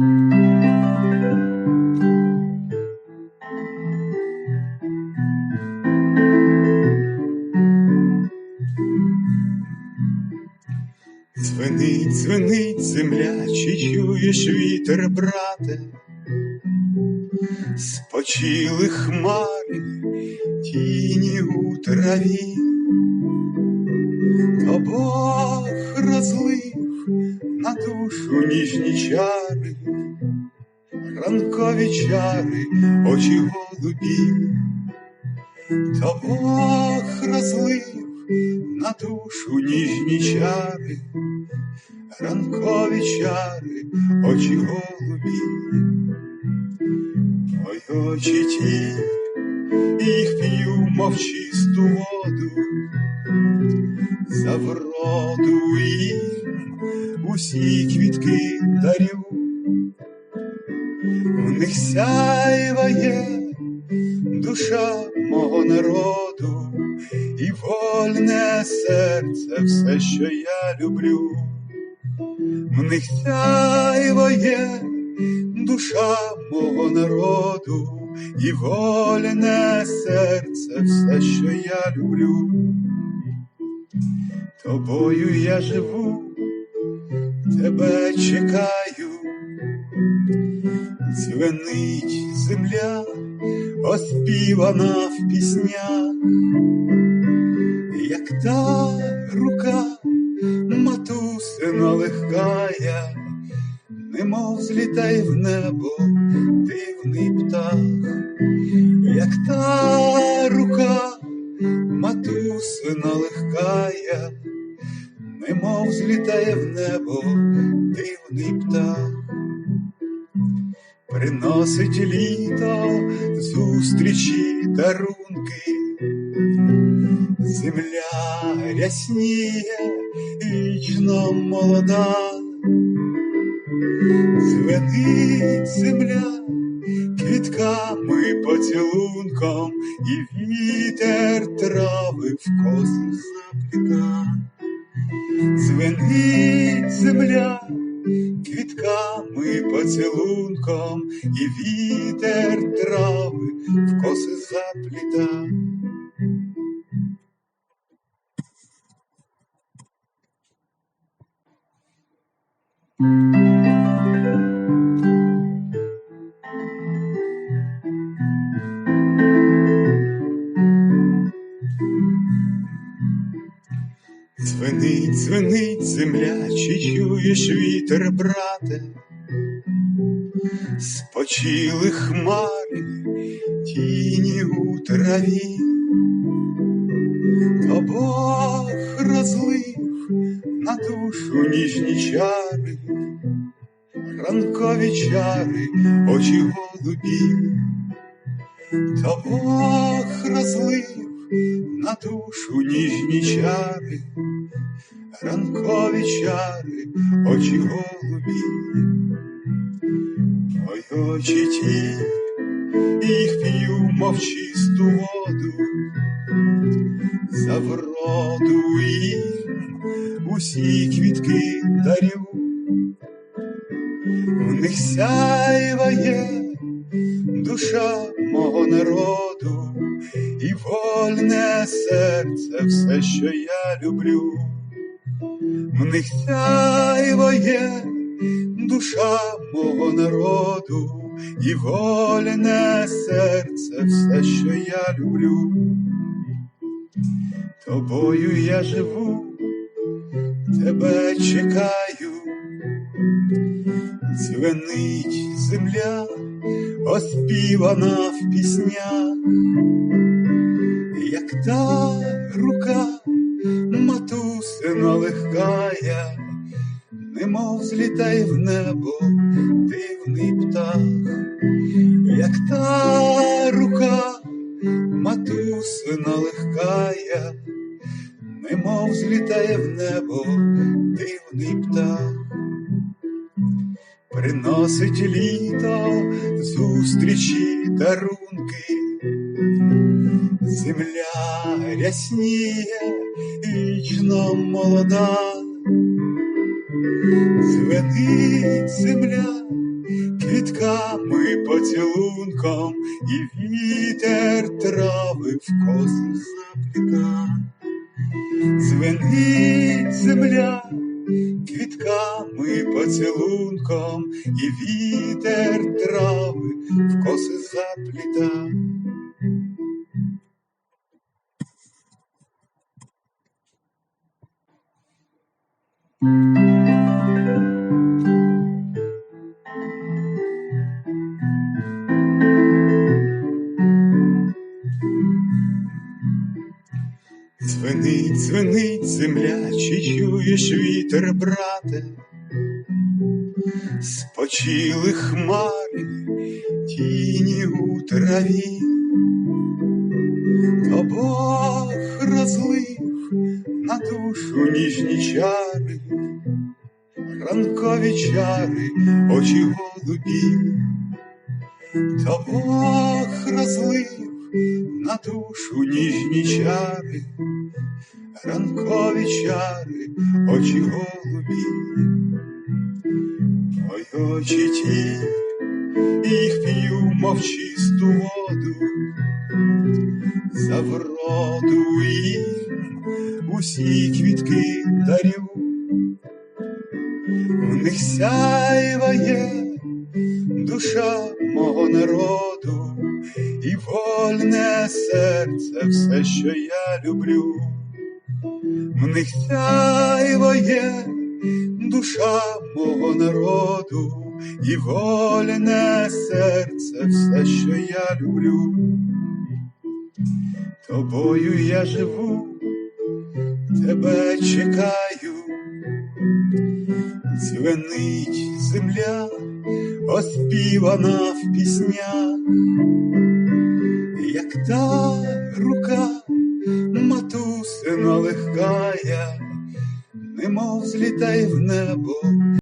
Дзвенить, дзвенить земля, чи чуєш вітер, брате, спочили хмари, тіні у траві, то Бог розлив на душу. Ніжні чари, ранкові чари, очі голубі, то Бог розлив на душу ніжні чари, ранкові чари, очі голубі, ой очі ті, їх п'ю, мов чисту воду, за вроду їм усі квітки дарю, в них сяйває душа мого народу і вольне серце все, що я люблю, в них сяйває душа мого народу, і вольне серце все, що я люблю, тобою я живу, тебе чекаю, дзвенить земля, оспівана в піснях. Як та рука матусина легкая, немов злітай в небо злітає в небо дивний птах. Приносить літо зустрічі дарунки, Земля рясніє, вічно молода, звенить земля квітками поцілунком, і вітер трави в коси квітками поцілунком, і вітер трави в коси запліта. Дзвенить, дзвенить земля, чи чуєш вітер, брате, спочили хмари, тіні у траві, то Бог розлив на душу ніжні чари, ранкові чари, очі голубі, то Бог розлив на душу ніжні чари, ранкові чари, очі голубі, ой очі ті, їх п'ю, мов чисту воду, за вроду їм усі квітки дарю, в них сяйває душа мого народу вольне серце все, що я люблю, в них сяйває душа мого народу, і вольне серце все, що я люблю, тобою я живу, тебе чекаю, дзвенить земля, оспівана в піснях та рука матусина легкая, немов злітає в небо дивний птах, як та рука матусина легкая, немов злітає в небо дивний птах. Приносить літо зустрічі дарунки, земля рясніє, вічно молода, звенить земля квітками поцілунком, і вітер трави в коси запліта. Звенить земля квітками поцілунком, і вітер трави в коси запліта. Дзвенить, дзвенить земля, чи чуєш вітер, брате, спочили хмари, тіні у траві, то Бог розлив душу. Ніжні чари, ранкові чари, очі голубі, то Бог розлив на душу ніжні чари, ранкові чари, очі голубі, ой очі ті, їх п'ю, мов чисту воду, за вроду їм усі квітки дарю, в них сяйває душа мого народу і вольне серце все, що я люблю, в них сяйває душа мого народу, і вольне серце все, що я люблю, тобою я живу, тебе чекаю, дзвенить земля, оспівана в піснях. Як та рука матусина легкая, немов злітай в небо